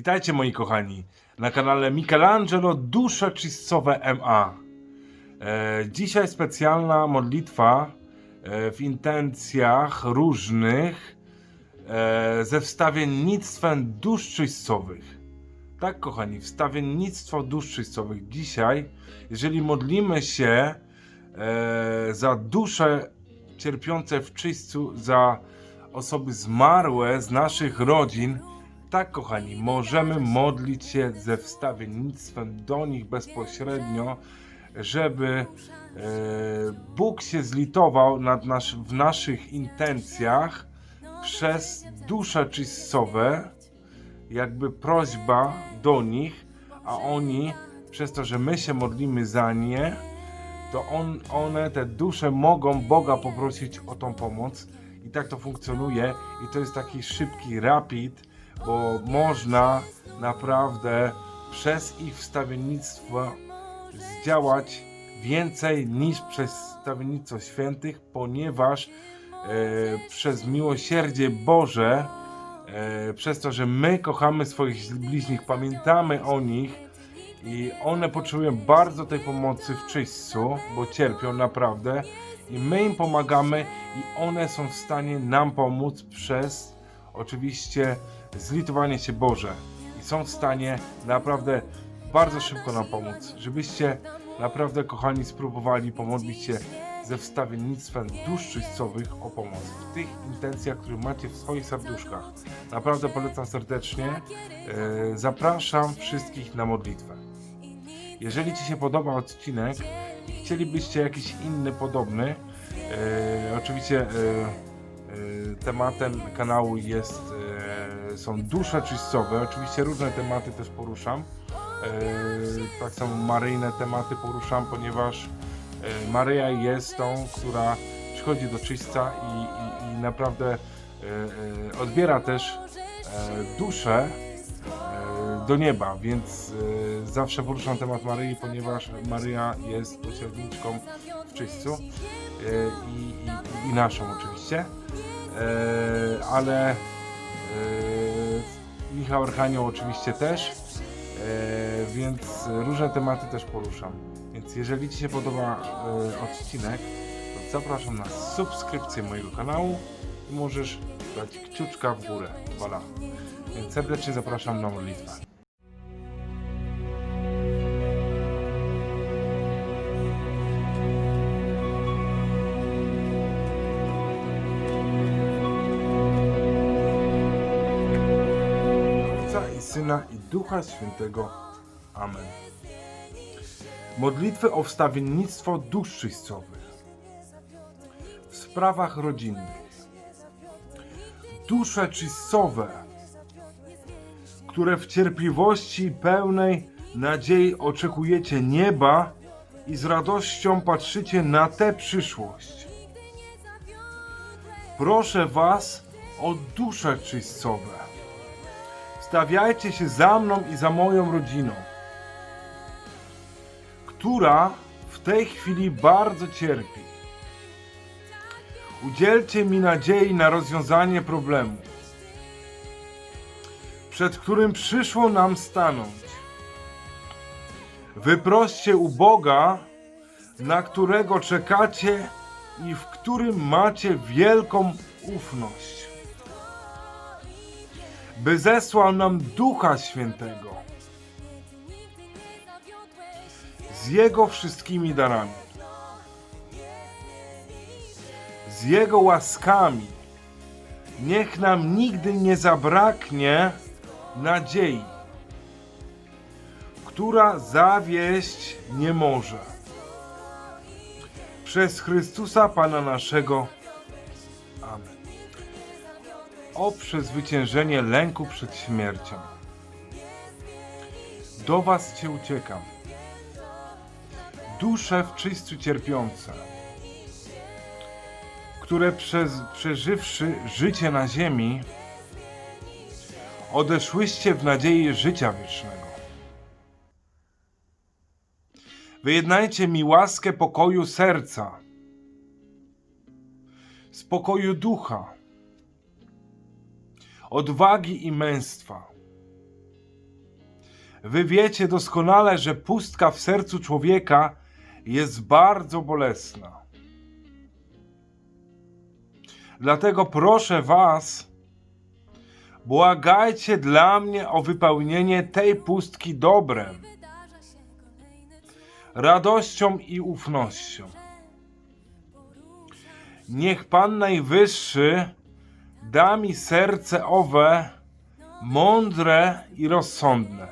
Witajcie moi kochani na kanale Michelangelo Dusze Czystcowe MA. E, dzisiaj specjalna modlitwa e, w intencjach różnych e, ze wstawiennictwem dusz czyścowych. Tak kochani, wstawiennictwo dusz czyścowych. Dzisiaj, jeżeli modlimy się e, za dusze cierpiące w czyśćcu, za osoby zmarłe z naszych rodzin, tak, kochani, możemy modlić się ze wstawiennictwem do nich bezpośrednio, żeby e, Bóg się zlitował nad w naszych intencjach przez dusze czyścowe, jakby prośba do nich, a oni, przez to, że my się modlimy za nie, to on, one, te dusze mogą Boga poprosić o tą pomoc. I tak to funkcjonuje. I to jest taki szybki rapid, bo można naprawdę przez ich wstawiennictwo zdziałać więcej niż przez wstawiennictwo świętych, ponieważ e, przez miłosierdzie Boże, e, przez to, że my kochamy swoich bliźnich, pamiętamy o nich, i one potrzebują bardzo tej pomocy w czyśćcu, bo cierpią naprawdę. I my im pomagamy i one są w stanie nam pomóc przez oczywiście zlitowanie się Boże. I są w stanie naprawdę bardzo szybko nam pomóc. Żebyście naprawdę kochani spróbowali pomodlić się ze wstawiennictwem dusz czyśćcowych o pomoc w tych intencjach, które macie w swoich serduszkach. Naprawdę polecam serdecznie. E, Zapraszam wszystkich na modlitwę. Jeżeli Ci się podoba odcinek i chcielibyście jakiś inny podobny, e, oczywiście e, tematem kanału jest, są dusze czyścowe, oczywiście różne tematy też poruszam. E, tak samo maryjne tematy poruszam, ponieważ e, Maryja jest tą, która przychodzi do czyśćca i, i, i naprawdę e, odbiera też duszę do nieba, więc zawsze poruszam temat Maryi, ponieważ Maryja jest pośredniczką w czyśćcu i, i, i naszą oczywiście, ale Michał Archanioł oczywiście też, e, więc różne tematy też poruszam. Więc jeżeli Ci się podoba e, odcinek, to zapraszam na subskrypcję mojego kanału i możesz dać kciuczka w górę. Voilà. Więc serdecznie zapraszam na modlitwę. Syna i Ducha Świętego. Amen. Modlitwy o wstawiennictwo dusz czyścowych w sprawach rodzinnych. Dusze czyścowe, które w cierpliwości pełnej nadziei oczekujecie nieba i z radością patrzycie na tę przyszłość. Proszę Was o dusze czyścowe. Wstawiajcie się za mną i za moją rodziną, która w tej chwili bardzo cierpi. Udzielcie mi nadziei na rozwiązanie problemu, przed którym przyszło nam stanąć. Wyproście u Boga, na którego czekacie i w którym macie wielką ufność by zesłał nam Ducha Świętego z Jego wszystkimi darami, z Jego łaskami. Niech nam nigdy nie zabraknie nadziei która zawieść nie może. Przez Chrystusa Pana naszego. O przezwyciężenie lęku przed śmiercią. Do Was Cię uciekam. Dusze w czyściu cierpiące, które przez, przeżywszy życie na ziemi, odeszłyście w nadziei życia wiecznego. Wyjednajcie mi łaskę pokoju serca, spokoju ducha, odwagi i męstwa. Wy wiecie doskonale, że pustka w sercu człowieka jest bardzo bolesna. Dlatego proszę Was, błagajcie dla mnie o wypełnienie tej pustki dobrem, radością i ufnością. Niech Pan Najwyższy da mi serce owe mądre i rozsądne,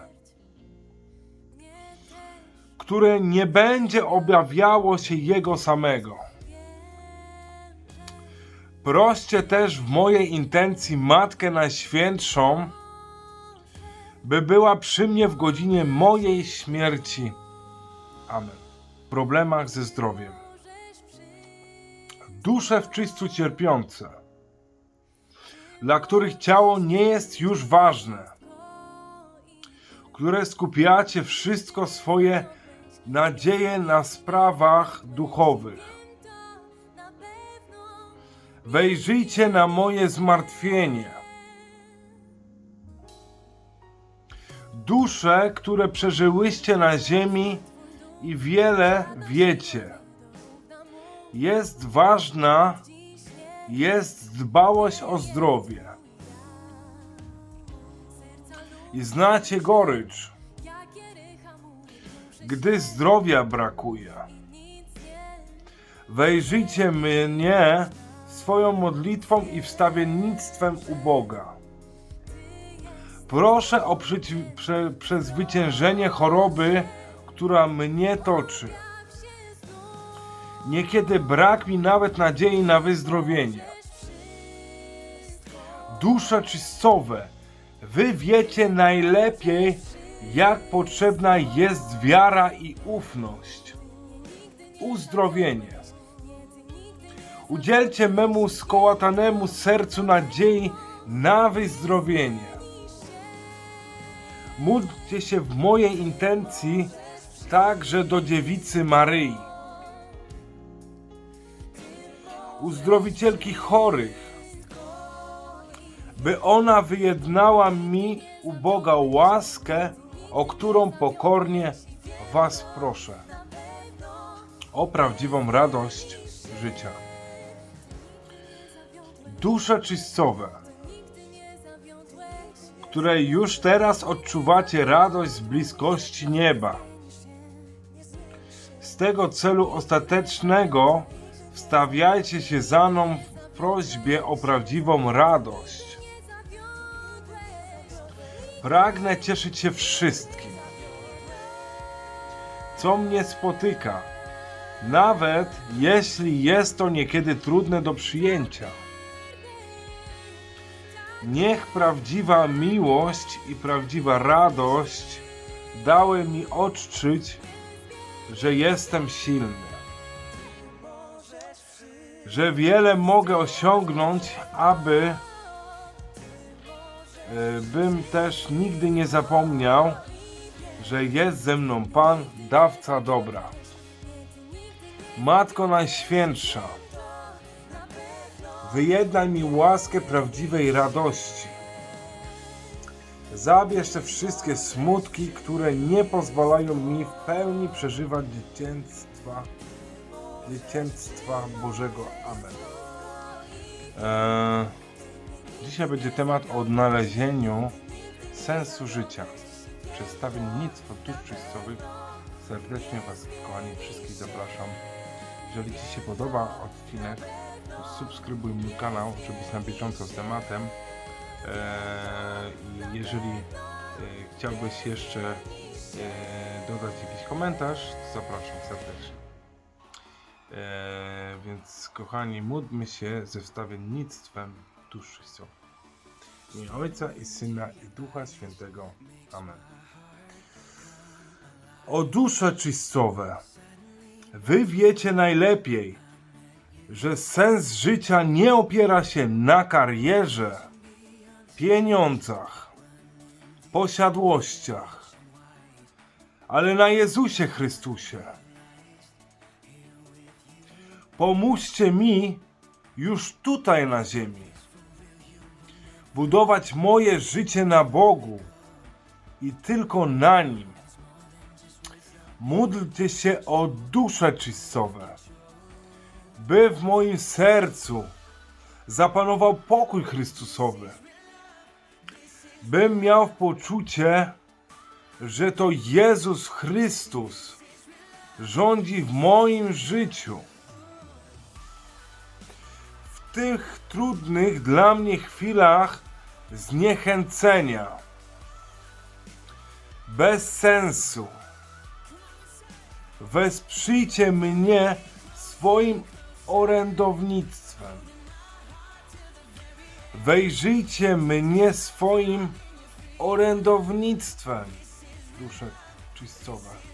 które nie będzie objawiało się Jego samego. Proście też w mojej intencji Matkę Najświętszą, by była przy mnie w godzinie mojej śmierci. Amen. W problemach ze zdrowiem. Dusze w czyściu cierpiące, dla których ciało nie jest już ważne, które skupiacie wszystko swoje nadzieje na sprawach duchowych. Wejrzyjcie na moje zmartwienie. Dusze, które przeżyłyście na ziemi i wiele wiecie. Jest ważna, jest dbałość o zdrowie. I znacie gorycz, gdy zdrowia brakuje. Wejrzyjcie mnie swoją modlitwą i wstawiennictwem u Boga. Proszę o przezwyciężenie choroby, która mnie toczy. Niekiedy brak mi nawet nadziei na wyzdrowienie. Dusze czystowe, wy wiecie najlepiej, jak potrzebna jest wiara i ufność. Uzdrowienie. Udzielcie memu skołatanemu sercu nadziei na wyzdrowienie. Módlcie się w mojej intencji także do dziewicy Maryi. Uzdrowicielki chorych, by ona wyjednała mi u Boga łaskę, o którą pokornie Was proszę. O prawdziwą radość życia. Dusze czystowe, które już teraz odczuwacie radość z bliskości nieba. Z tego celu ostatecznego wstawiajcie się za mną w prośbie o prawdziwą radość. Pragnę cieszyć się wszystkim, co mnie spotyka, nawet jeśli jest to niekiedy trudne do przyjęcia. Niech prawdziwa miłość i prawdziwa radość dały mi odczuć, że jestem silny. Że wiele mogę osiągnąć, aby e, bym też nigdy nie zapomniał, że jest ze mną Pan, dawca dobra. Matko Najświętsza, wyjednaj mi łaskę prawdziwej radości. Zabierz te wszystkie smutki, które nie pozwalają mi w pełni przeżywać dzieciństwa, dzieciństwa Bożego. Amen. Eee, dzisiaj będzie temat o odnalezieniu sensu życia. Przedstawię nic od dusz czystowych. Serdecznie Was, kochani, wszystkich zapraszam. Jeżeli Ci się podoba odcinek, to subskrybuj mój kanał, żeby być na bieżąco z tematem. Eee, jeżeli e, chciałbyś jeszcze e, dodać jakiś komentarz, zapraszam serdecznie. E, więc kochani, módlmy się ze wstawiennictwem dusz Chrystowej. W imię Ojca i Syna i Ducha Świętego. Amen. O dusze czystowe, wy wiecie najlepiej, że sens życia nie opiera się na karierze, pieniądzach, posiadłościach, ale na Jezusie Chrystusie. Pomóżcie mi już tutaj na ziemi budować moje życie na Bogu i tylko na Nim. Módlcie się o dusze czystowe, by w moim sercu zapanował pokój Chrystusowy, bym miał poczucie, że to Jezus Chrystus rządzi w moim życiu. Tych trudnych dla mnie chwilach zniechęcenia, bez sensu. Wesprzyjcie mnie swoim orędownictwem. Wejrzyjcie mnie swoim orędownictwem, dusze czystowe.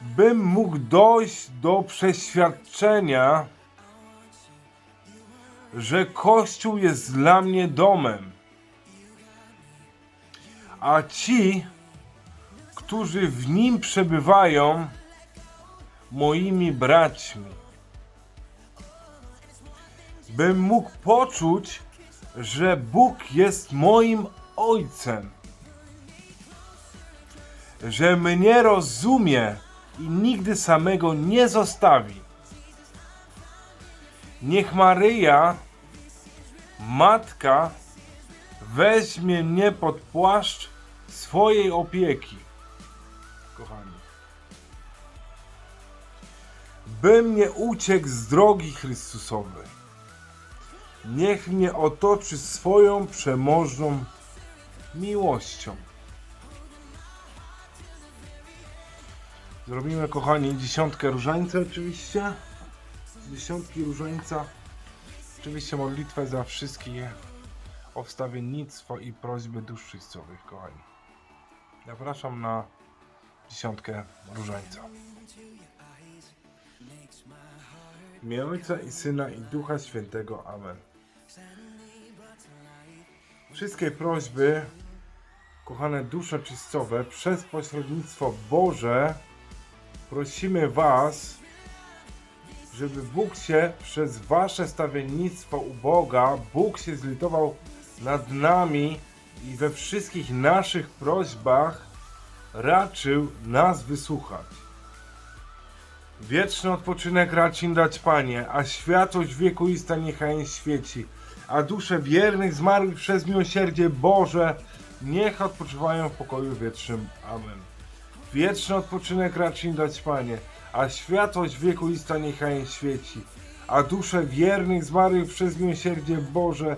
Bym mógł dojść do przeświadczenia, że Kościół jest dla mnie domem, a ci, którzy w nim przebywają, moimi braćmi. Bym mógł poczuć, że Bóg jest moim Ojcem, że mnie rozumie i nigdy samego nie zostawi. Niech Maryja, Matka, weźmie mnie pod płaszcz swojej opieki. Kochani. Bym nie uciekł z drogi Chrystusowej. Niech mnie otoczy swoją przemożną miłością. Zrobimy, kochani, dziesiątkę różańca oczywiście. Dziesiątki różańca. Oczywiście modlitwę za wszystkie o wstawiennictwo i prośby dusz Chrystowych, kochani. Zapraszam na dziesiątkę różańca. W Ojca i Syna i Ducha Świętego. Amen. Wszystkie prośby, kochane dusze czystowe, przez pośrednictwo Boże prosimy Was, żeby Bóg się przez Wasze stawiennictwo u Boga, Bóg się zlitował nad nami i we wszystkich naszych prośbach raczył nas wysłuchać. Wieczny odpoczynek racz im dać Panie, a światłość wiekuista niechaj świeci, a dusze wiernych zmarłych przez miłosierdzie Boże niech odpoczywają w pokoju wiecznym. Amen. Wieczny odpoczynek racz im dać Panie, a światłość wiekuista niechaj świeci, a dusze wiernych zmarłych przez miłosierdzie Boże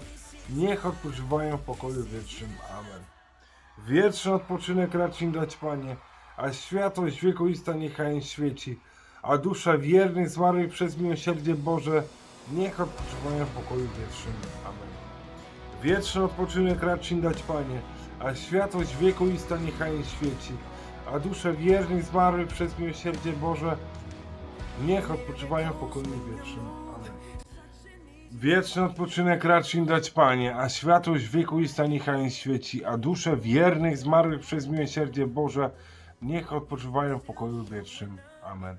niech odpoczywają w pokoju wiecznym. Amen. Wieczny odpoczynek racz im dać Panie, a światłość wiekuista niechaj świeci, a dusze wiernych zmarłych przez miłosierdzie Boże niech odpoczywają w pokoju wiecznym. Amen. Wieczny odpoczynek racz im dać Panie, a światłość wiekuista niechaj im świeci, a dusze wiernych zmarłych przez miłosierdzie Boże niech odpoczywają w pokoju wiecznym. Amen. Wieczny odpoczynek racz im dać Panie, a światłość wiekuista niechaj im świeci, a dusze wiernych zmarłych przez miłosierdzie Boże niech odpoczywają w pokoju wiecznym. Amen.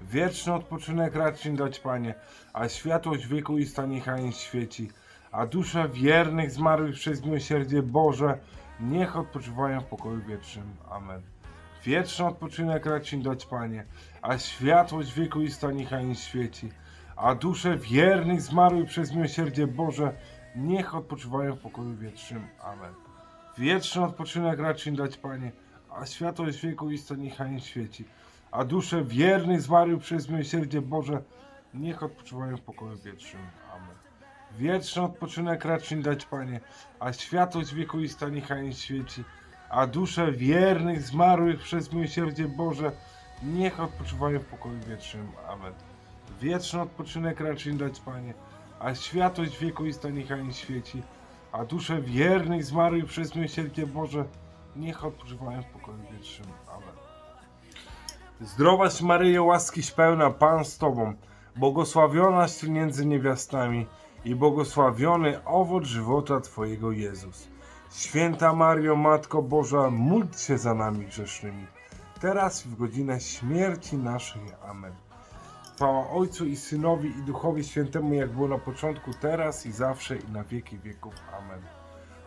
Wieczny odpoczynek racz im dać Panie, a światłość wiekuista niechaj im świeci, a dusze wiernych zmarłych przez miłosierdzie Boże niech odpoczywają w pokoju wiecznym. Amen. Wieczny odpoczynek racz dać Panie, a światłość wiekuista niechaj im świeci, a dusze wiernych zmarłych przez miłosierdzie Boże niech odpoczywają w pokoju wiecznym. Amen. Wieczny odpoczynek racz dać Panie, a światłość wiekuista niechaj im świeci, a dusze wiernych zmarłych przez miłosierdzie Boże niech odpoczywają w pokoju wiecznym. Amen. Wieczny odpoczynek racz dać Panie, a światłość wiekuista niechaj im świeci, a dusze wiernych zmarłych przez miłosierdzie Boże niech odpoczywają w pokoju wiecznym. Amen. Wieczny odpoczynek raczej dać Panie, a światłość wiekuista niechaj nie świeci, a dusze wiernych zmarłych przez miłosierdzie Boże niech odpoczywają w pokoju wiecznym. Amen. Zdrowaś Maryjo, łaskiś pełna, Pan z Tobą, błogosławionaś Ty między niewiastami i błogosławiony owoc żywota Twojego Jezus. Święta Mario, Matko Boża, módl się za nami grzesznymi, teraz w godzinę śmierci naszej. Amen. Chwała Ojcu i Synowi i Duchowi Świętemu, jak było na początku, teraz i zawsze i na wieki wieków. Amen.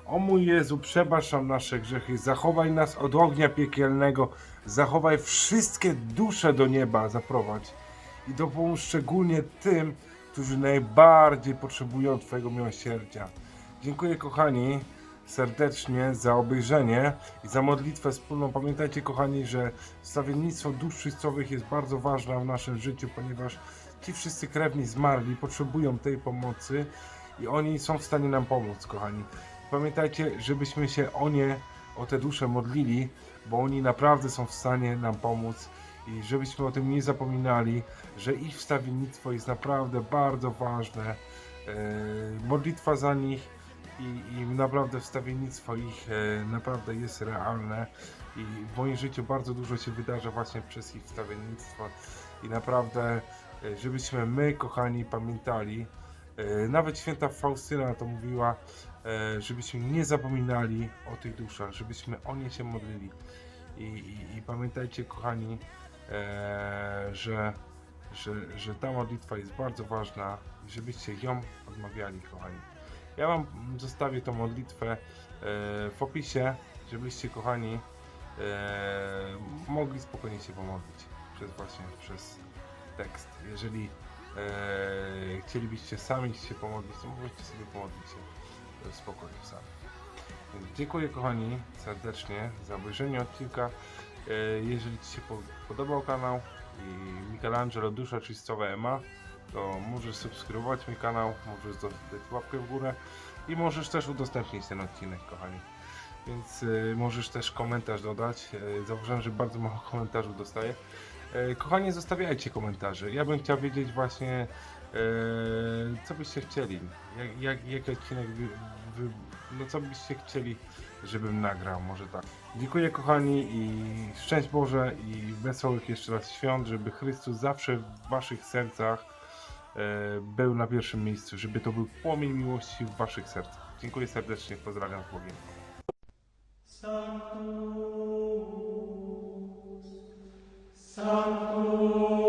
O mój Jezu, przebacz nam nasze grzechy, zachowaj nas od ognia piekielnego, zachowaj wszystkie dusze do nieba, zaprowadź i dopomóż szczególnie tym, którzy najbardziej potrzebują Twojego miłosierdzia. Dziękuję kochani serdecznie za obejrzenie i za modlitwę wspólną. Pamiętajcie kochani, że stawiennictwo dusz czystowych jest bardzo ważne w naszym życiu, ponieważ ci wszyscy krewni zmarli potrzebują tej pomocy i oni są w stanie nam pomóc, kochani. Pamiętajcie, żebyśmy się o nie, o te dusze modlili, bo oni naprawdę są w stanie nam pomóc i żebyśmy o tym nie zapominali, że ich wstawiennictwo jest naprawdę bardzo ważne. E, modlitwa za nich i, i naprawdę wstawiennictwo ich e, naprawdę jest realne i w moim życiu bardzo dużo się wydarza właśnie przez ich wstawiennictwo i naprawdę, e, żebyśmy my, kochani, pamiętali, e, nawet święta Faustyna to mówiła, e, żebyśmy nie zapominali o tych duszach, żebyśmy o nie się modlili. I, i, i pamiętajcie, kochani, e, że, że, że ta modlitwa jest bardzo ważna żebyście ją odmawiali, kochani. Ja Wam zostawię tą modlitwę e, w opisie, żebyście, kochani, e, mogli spokojnie się pomodlić przez właśnie przez tekst. Jeżeli e, chcielibyście sami się pomodlić, to możecie sobie pomodlić się w spokoju sami. Dziękuję kochani serdecznie za obejrzenie odcinka. Jeżeli Ci się po- podobał kanał i Michelangelo Dusza Czystowa Ema, to możesz subskrybować mój kanał, możesz dać łapkę w górę i możesz też udostępnić ten odcinek, kochani. Więc e, możesz też komentarz dodać. E, zauważyłem, że bardzo mało komentarzy dostaję. E, kochani, zostawiajcie komentarze. Ja bym chciał wiedzieć właśnie, e, co byście chcieli. Jak, jak, jaki odcinek wy, wy, no co byście chcieli, żebym nagrał, może tak. Dziękuję kochani i szczęść Boże i wesołych jeszcze raz świąt, żeby Chrystus zawsze w waszych sercach był na pierwszym miejscu, żeby to był płomień miłości w waszych sercach. Dziękuję serdecznie, pozdrawiam z Bogiem. Sanctus, Sanctus,